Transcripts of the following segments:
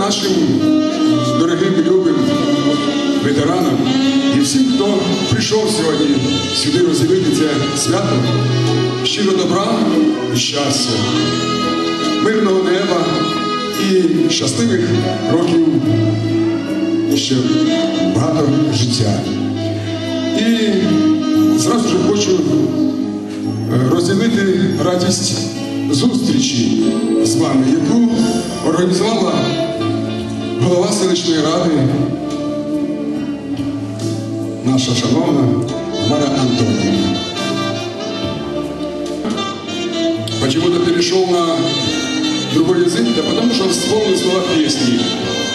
нашим дорогим любим ветеранам і всім, хто прийшов сьогодні сюди розділити це свято, щиро добра і щастя, мирного неба і щасливих років і ще багато життя. І зразу ж хочу е, розділити радість зустрічі з вами, яку організувала голова селищної ради, наша шановна Мара Антонівна. Почему-то перешел на другой язык, да потому что вспомнил слова песни.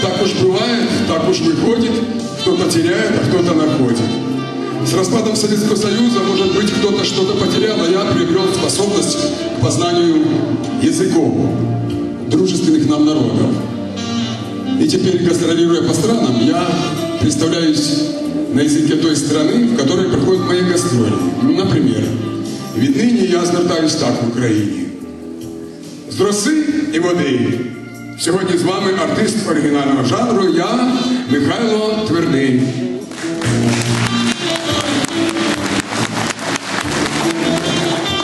Так уж бывает, так уж выходит, кто-то теряет, а кто-то находит. С распадом Советского Союза, может быть, кто-то что-то потерял, а я приобрел способность к познанию языков, дружественных нам народов. И теперь, гастролируя по странам, я представляюсь на языке той страны, в которой проходят мои гастроли. Ну, например, віднині я звертаюсь так в Україні. З роси і води. Сьогодні з вами артист оригінального жанру, я Михайло Твердий.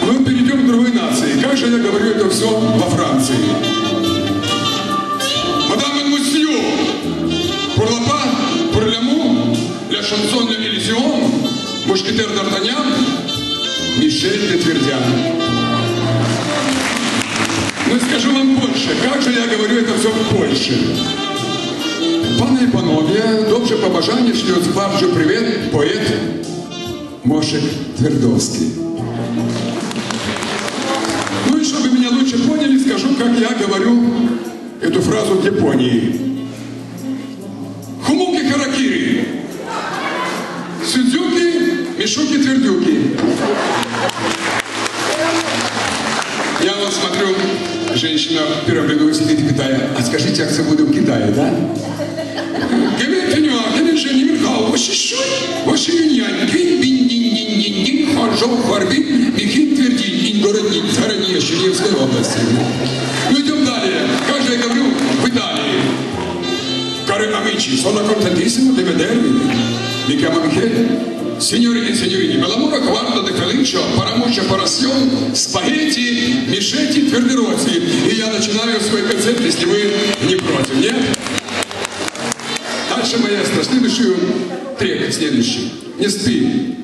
Ну, перейдем к другой нации. Как же я говорю это все во Франции? De l'illusion, мушкетер Д'Артаньян, Мишель де Твердян. Ну, скажу вам больше. Как же я говорю это все в Польше? Пане і панове, добре побажання шлють баржу привіт, поет Мошек Твердовский. Ну и чтобы меня лучше поняли, скажу, как я говорю эту фразу в Японии. Мишуки, твердюки. Я вот смотрю, женщина в первом ряду сидит в Китае. А скажите, акция буду в Китае, да? Геве тенюа, геве жени мирхау, ваши юньянь, гвин бин дин дин дин дин, ханжоу харбин, михин твердин, Таранье, Черневской области. Ну идем далее. Как говорю в Италии? Sono contentissimo di vedervi. Mi chiamo Michele. Signori e signorini, per l'amore guarda de Феличо, парамуча парасьон, спагетти, мишети, твердероти. И я начинаю свой концерт, если вы не против, нет? Дальше, маэстро, следующий трек, следующий. Не спи.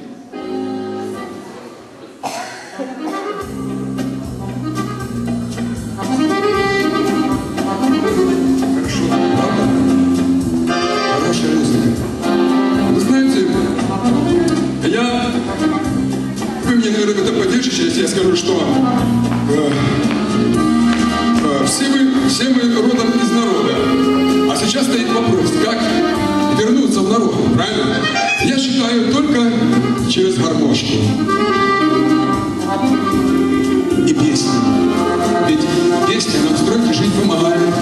В правильно? Я считаю только через гармошку и песни. Ведь песня нам строить и жить помогает.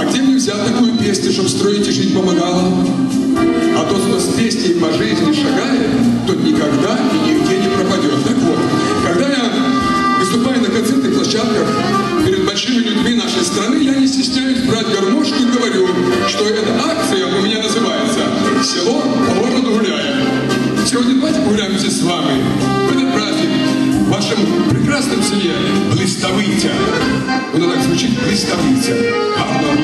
А где мне взять такую песню, чтобы строить и жить помогала? А тот, кто с песней по жизни шагает, тот никогда и нигде не пропадет. Так вот, когда я выступаю на концертных площадках перед большими людьми нашей страны, я не стесняюсь брать гармошку и говорю, что эта акция «Село городу гуляем». Сегодня давайте погуляем вместе с вами в этот праздник в вашем прекрасном селе Блистовитя. Оно так звучит Блистовитя. Гарно.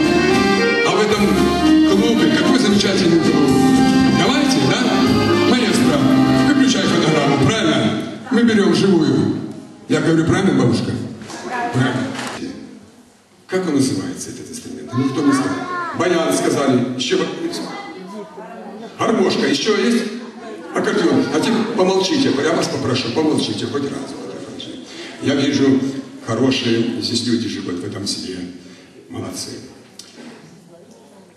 А в этом клубе, какой замечательный клуб. Давайте, да? Маэстро, выключай фонограмму, правильно? Мы берем живую. Я говорю правильно, бабушка? Правильно. Как он называется, этот инструмент? Никто не знает. Баян сказали. Еще гармошка. Еще есть? Аккордеон. А теперь помолчите. Я вас попрошу, помолчите хоть раз. Я вижу хорошие здесь люди живут в этом селе. Молодцы.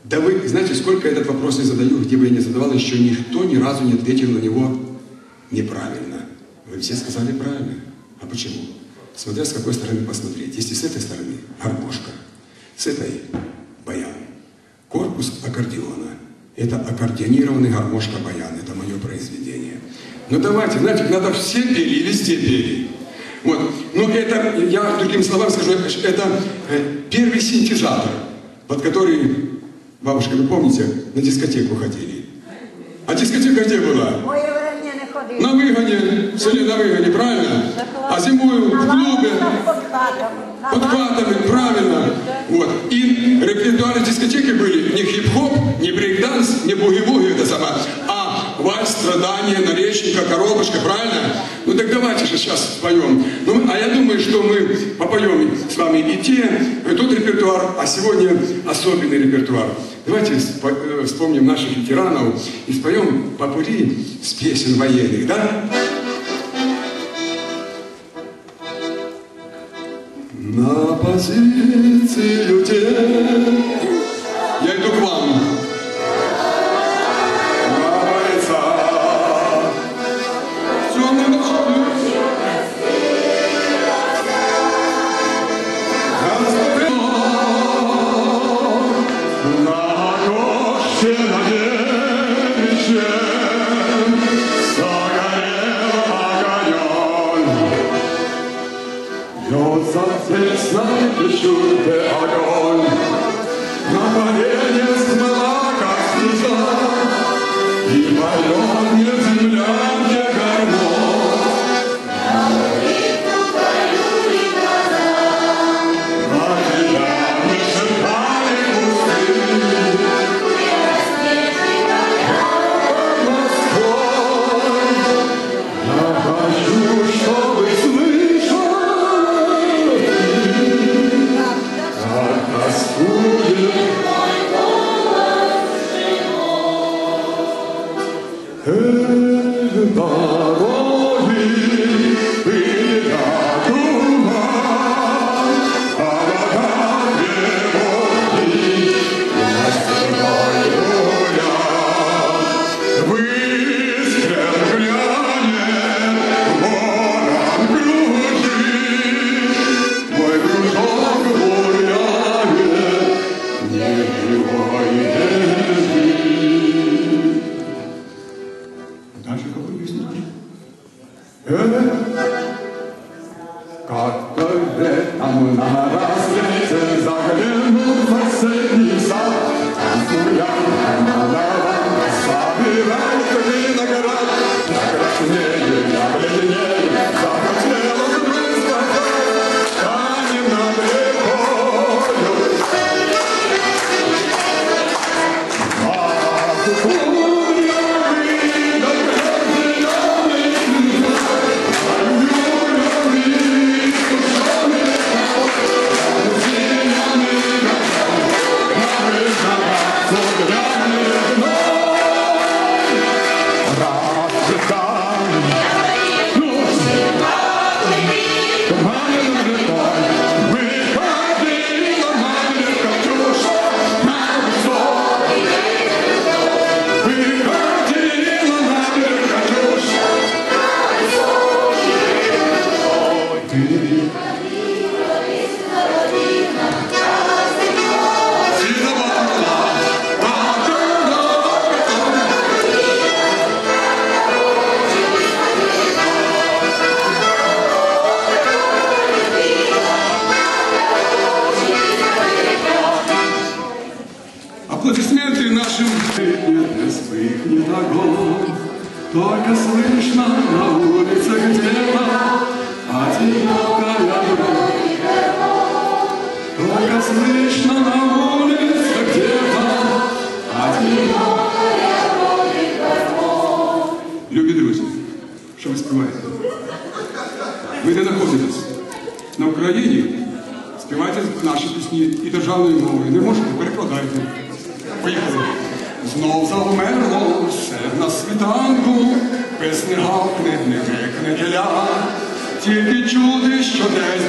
Да вы знаете, сколько я этот вопрос не задаю, где бы я не задавал, еще никто ни разу не ответил на него неправильно. Вы все сказали правильно. А почему? Смотря с какой стороны посмотреть. Если с этой стороны гармошка, с этой Это аккордеонированный гармошка баян. Это мое произведение. Ну давайте, знаете, надо все пели и везде пели. Вот. Но это, я другим словам скажу, это э, первый синтезатор, под который, бабушка, вы помните, на дискотеку ходили. А дискотека где была? На выгоне, в селе на выгоне, правильно? А зимою в клубе, Под хатами, правильно. Вот. И репертуары дискотеки были не хип-хоп, не брейк-данс, не буги-буги, это сама, а вальс, страдания, наречника, коробочка, правильно? Так давайте же сейчас споем. Ну, а я думаю, что мы попоем с вами и те, и тот репертуар, а сегодня особенный репертуар. Давайте э, вспомним наших ветеранов и споем попури с песен военных, да? На позиции песня, пищу ты Дальше какой песню? Как-то летом на рассвете заглянул в соседний сад, Танцуя молодого, собирай Любі друзі, що ви співаєте? Ви де знаходитесь? На Україні? Співайте наші пісні і державною мовою. Не можете, перекладайте. Поїхали. Знов завмерло все на світанку, без гавкне, не гикне теля. Тільки чути, що десь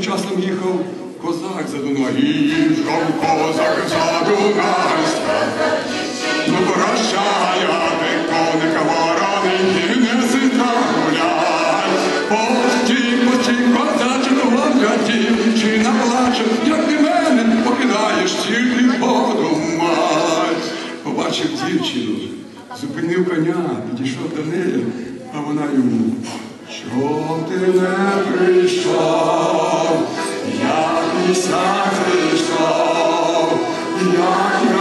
часом їхав козак за Дунай. Їхав козак за Дунай. Ну прощай, а ти коника вороненький, не сита гуляй. Постій, постій, козачину лапля дівчина плаче, як ти мене покидаєш, тільки подумай. Побачив дівчину, зупинив коня, підійшов до неї, а вона йому. Що ти не прийшов, як місяць прийшов, як я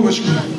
Сподобалась